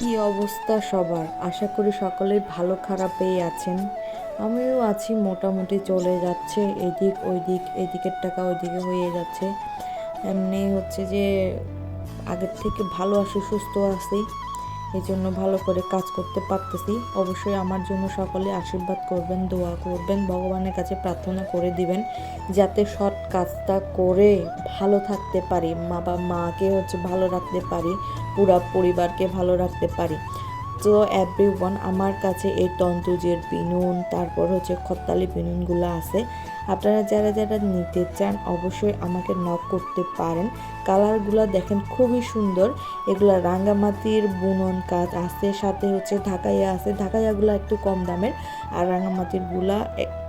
কি অবস্থা সবার? আশা করি সকলেই ভালো খারাপেই আছেন। আমিও আছি, মোটামুটি চলে যাচ্ছে, এদিক ওইদিক, এদিকের টাকা ওইদিকে হয়ে যাচ্ছে। এমনি হচ্ছে যে, আগের থেকে ভালো আছি, সুস্থ আছি। এই জন্য ভালো করে কাজ করতে পারতেছি। অবশ্যই আমার জন্য সকলে আশীর্বাদ করবেন, দোয়া করবেন, ভগবানের কাছে প্রার্থনা করে দিবেন, যাতে সৎ কাজটা করে ভালো থাকতে পারি, মা বা মাকে হচ্ছে ভালো রাখতে পারি, পুরা পরিবারকে ভালো রাখতে পারি। তো এভরি আমার কাছে এই তন্তুজের বিনুন, তারপর হচ্ছে খত্তালি বিনুনগুলো আছে। আপনারা যারা যারা নিতে চান অবশ্যই আমাকে নক করতে পারেন। কালারগুলো দেখেন খুবই সুন্দর। এগুলো রাঙ্গামাটির বুনন কাজ আছে, সাথে হচ্ছে ঢাকাইয়া আছে। ঢাকাইয়াগুলো একটু কম দামের, আর রাঙ্গামাটিরগুলা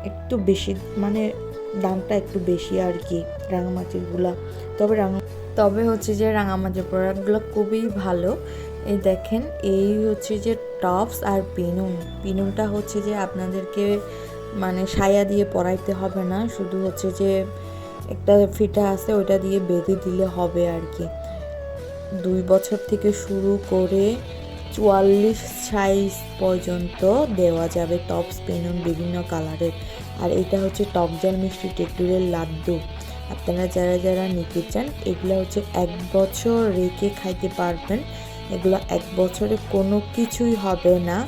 একটু বেশি মানে দামটা একটু বেশি আর কি রাঙামাটিরগুলা তবে রাঙা তবে হচ্ছে যে রাঙামাটির প্রোডাক্টগুলো খুবই ভালো। এই দেখেন, এই হচ্ছে যে টপস আর পিনুন পিনুনটা হচ্ছে যে আপনাদেরকে মানে সায়া দিয়ে পরাইতে হবে না, শুধু হচ্ছে যে একটা ফিটা আছে ওইটা দিয়ে বেঁধে দিলে হবে আর কি। দুই বছর থেকে শুরু করে চুয়াল্লিশ সাইজ পর্যন্ত দেওয়া যাবে টপ পেনুন বিভিন্ন কালারের। আর এটা হচ্ছে টক জল মিষ্টি টেটুরের লাড্ডু। আপনারা যারা যারা নিতে চান, এগুলো হচ্ছে এক বছর রেখে খাইতে পারবেন। এগুলো এক বছরে কোনো কিছুই হবে না।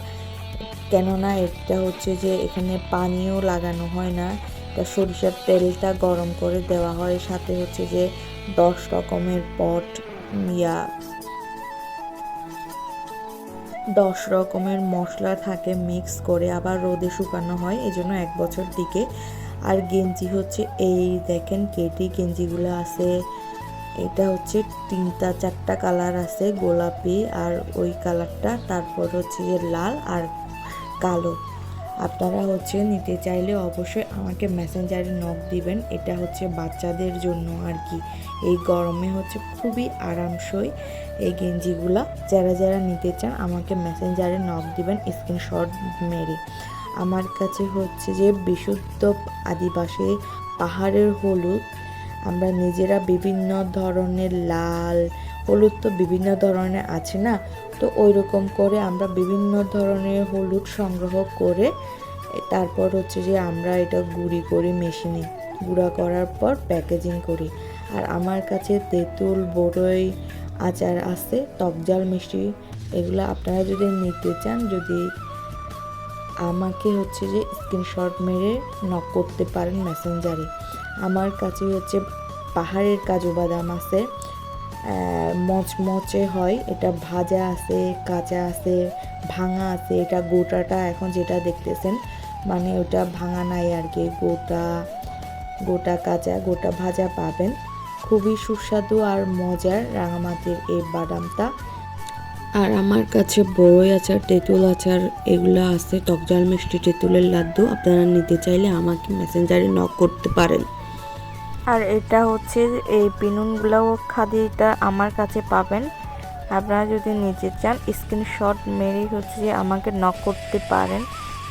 কেননা এটা হচ্ছে যে এখানে পানিও লাগানো হয় না। এটা সরিষার তেলটা গরম করে দেওয়া হয়। সাথে হচ্ছে যে দশ রকমের পট, ইয়া, দশ রকমের মশলা থাকে মিক্স করে আবার রোদে শুকানো হয়। এই জন্য এক বছর দিকে আর গেঞ্জি হচ্ছে এই দেখেন কেটি গেঞ্জিগুলো আছে। এটা হচ্ছে তিনটা, চারটা কালার আছে গোলাপি আর ওই কালারটা। তারপর হচ্ছে যে লাল আর কালো। আপনারা হচ্ছে নিতে চাইলে অবশ্যই আমাকে মেসেঞ্জারে নক দিবেন। এটা হচ্ছে বাচ্চাদের জন্য আর কি। এই গরমে হচ্ছে খুবই আরামসই এই গেঞ্জিগুলা। যারা যারা নিতে চান আমাকে মেসেঞ্জারে নক দিবেন স্ক্রিনশট মেরে। আমার কাছে হচ্ছে যে বিশুদ্ধ আদিবাসী পাহাড়ের হলুদ। আমরা নিজেরা বিভিন্ন ধরনের লাল হলুদ তো বিভিন্ন ধরনের আছে না? তো ওই রকম করে আমরা বিভিন্ন ধরনের হলুদ সংগ্রহ করে তারপর হচ্ছে যে আমরা এটা গুঁড়ি করি মেশিনে গুঁড়া করার পর প্যাকেজিং করি। আর আমার কাছে তেঁতুল, বড়ই আচার আছে টকজাল মিষ্টি, এগুলো আপনারা যদি নিতে চান, যদি আমাকে হচ্ছে যে স্ক্রিনশট মেরে নক করতে পারেন মেসেঞ্জারে আমার কাছে হচ্ছে পাহাড়ের কাজু বাদাম আছে মচমচে হয়। এটা ভাজা আছে, কাঁচা আছে, ভাঙা আছে। এটা গোটাটা এখন যেটা দেখতেছেন মানে ওটা ভাঙা নাই আর কি। গোটা গোটা কাঁচা, গোটা ভাজা পাবেন। খুবই সুস্বাদু আর মজার রাঙামাটির এই বাদামটা। আর আমার কাছে বড়ই আচার, তেঁতুল আচার, এগুলো আছে। টকজাল মিষ্টি তেঁতুলের লাড্ডু। আপনারা নিতে চাইলে আমাকে মেসেঞ্জারে নক করতে পারেন। আর এটা হচ্ছে এই পিনুনগুলোও খাদিটা আমার কাছে পাবেন। আপনারা যদি নিতে চান স্ক্রিনশট মেরেই হচ্ছে যে আমাকে নক করতে পারেন।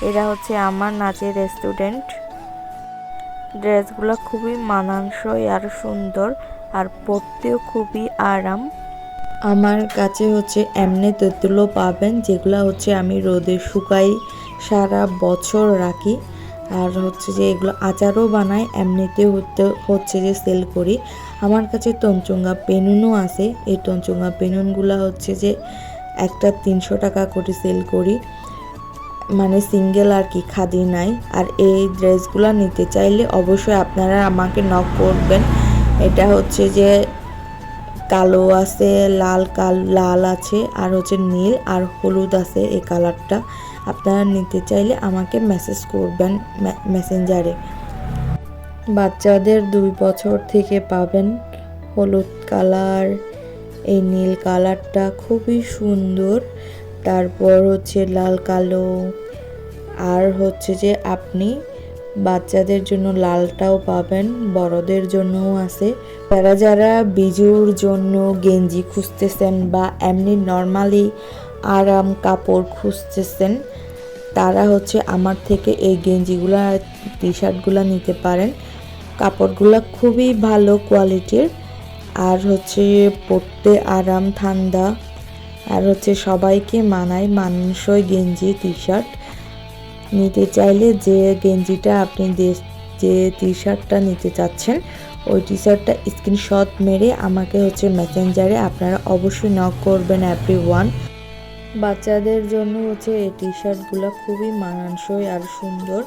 এরা হচ্ছে আমার নাচের স্টুডেন্ট ড্রেসগুলো খুবই মানানসই আর সুন্দর আর পরতেও খুবই আরাম। আমার কাছে হচ্ছে এমনি তেঁতুলও পাবেন, যেগুলো হচ্ছে আমি রোদে শুকাই সারা বছর রাখি। আর হচ্ছে যে এগুলো আচারও বানাই এমনিতে হতে, হচ্ছে যে সেল করি। আমার কাছে তঞ্চুঙ্গা পেনুনও আছে। এই তঞ্চুঙ্গা পেনুনগুলো হচ্ছে যে একটা তিনশো টাকা করে সেল করি। মানে সিঙ্গেল আর কি, খাদি নাই। আর এই ড্রেসগুলো নিতে চাইলে অবশ্যই আপনারা আমাকে নক করবেন। এটা হচ্ছে যে কালো আছে, লাল কাল, লাল আছে, আর হচ্ছে নীল আর হলুদ আছে এই কালারটা। আপনারা নিতে চাইলে আমাকে মেসেজ করবেন মেসেঞ্জারে বাচ্চাদের দুই বছর থেকে পাবেন হলুদ কালার। এই নীল কালারটা খুবই সুন্দর। তারপর হচ্ছে লাল কালো। আর হচ্ছে যে আপনি বাচ্চাদের জন্য লালটাও পাবেন, বড়দের জন্যও আছে। তারা যারা বিজুর জন্য গেঞ্জি খুঁজতেছেন বা এমনি নর্মালি আরাম কাপড় খুঁজতেছেন, তারা হচ্ছে আমার থেকে এই গেঞ্জিগুলা টি শার্টগুলো নিতে পারেন। কাপড়গুলো খুবই ভালো কোয়ালিটির, আর হচ্ছে পরতে আরাম, ঠান্ডা। আর হচ্ছে সবাইকে মানায় মানসই গেঞ্জি টি শার্ট নিতে চাইলে যে গেঞ্জিটা আপনি যে টি শার্টটা নিতে চাচ্ছেন, ওই টি শার্টটা স্ক্রিনশট মেরে আমাকে হচ্ছে মেসেঞ্জারে আপনারা অবশ্যই নক করবেন এভরি ওয়ান বাচ্চাদের জন্য হচ্ছে এই টি শার্টগুলো খুবই মানানসই আর সুন্দর।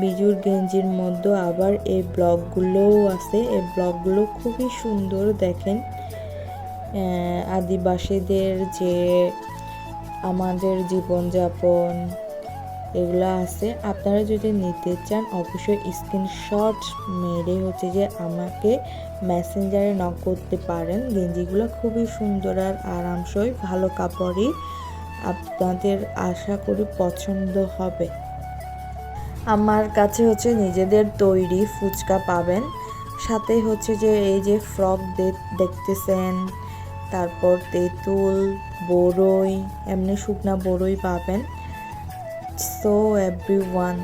বিজুর গেঞ্জির মধ্যে আবার এই ব্লগগুলোও আছে। এই ব্লগগুলো খুবই সুন্দর দেখেন। আদিবাসীদের যে আমাদের জীবনযাপন এগুলো আছে। আপনারা যদি নিতে চান, অবশ্যই স্ক্রিনশট মেরে হচ্ছে যে আমাকে মেসেঞ্জারে নক করতে পারেন। গেঞ্জিগুলো খুবই সুন্দর আর আরামসই, ভালো কাপড়ই আপনাদের আশা করি পছন্দ হবে। আমার কাছে হচ্ছে নিজেদের তৈরি ফুচকা পাবেন। সাথে হচ্ছে যে এই যে ফ্রক দেখতেছেন, তারপর তেঁতুল বড়ই এমনি শুকনা বড়ই পাবেন। সো এভরি ওয়ান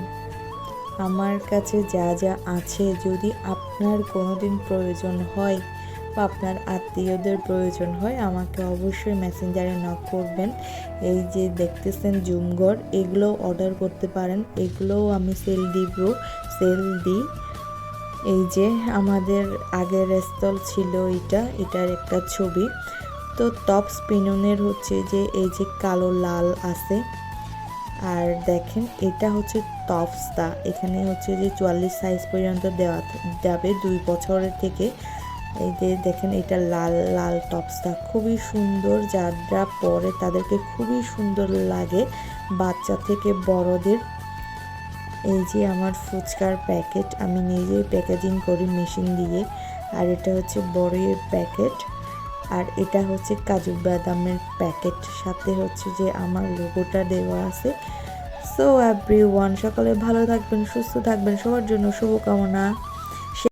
আমার কাছে যা যা আছে, যদি আপনার কোনোদিন প্রয়োজন হয় বা আপনার আত্মীয়দের প্রয়োজন হয়, আমাকে অবশ্যই মেসেঞ্জারে নক করবেন। এই যে দেখতেছেন জুমঘর, এগুলো অর্ডার করতে পারেন। এগুলোও আমি সেল দিব সেল দিই। এই যে আমাদের আগের স্থল ছিল এটা, এটার একটা ছবি। তো টপ স্পিননের হচ্ছে যে, এই যে কালো লাল আছে আর দেখেন, এটা হচ্ছে টপসটা। এখানে হচ্ছে যে চুয়াল্লিশ সাইজ পর্যন্ত দেওয়া যাবে দুই বছরের থেকে। এই যে দেখেন, এটা লাল লাল টপসটা। খুবই সুন্দর, যারা পরে তাদেরকে খুবই সুন্দর লাগে। বাচ্চা থেকে বড়দের। এই যে আমার ফুচকার প্যাকেট, আমি নিজেই প্যাকেজিং করি মেশিন দিয়ে। আর এটা হচ্ছে বড়ের প্যাকেট। আর এটা হচ্ছে কাজু বাদামের প্যাকেট। সাথে হচ্ছে যে আমার লোগোটা দেওয়া আছে। সো এভরি ওয়ান সকালে ভালো থাকবেন, সুস্থ থাকবেন। সবার জন্য শুভকামনা।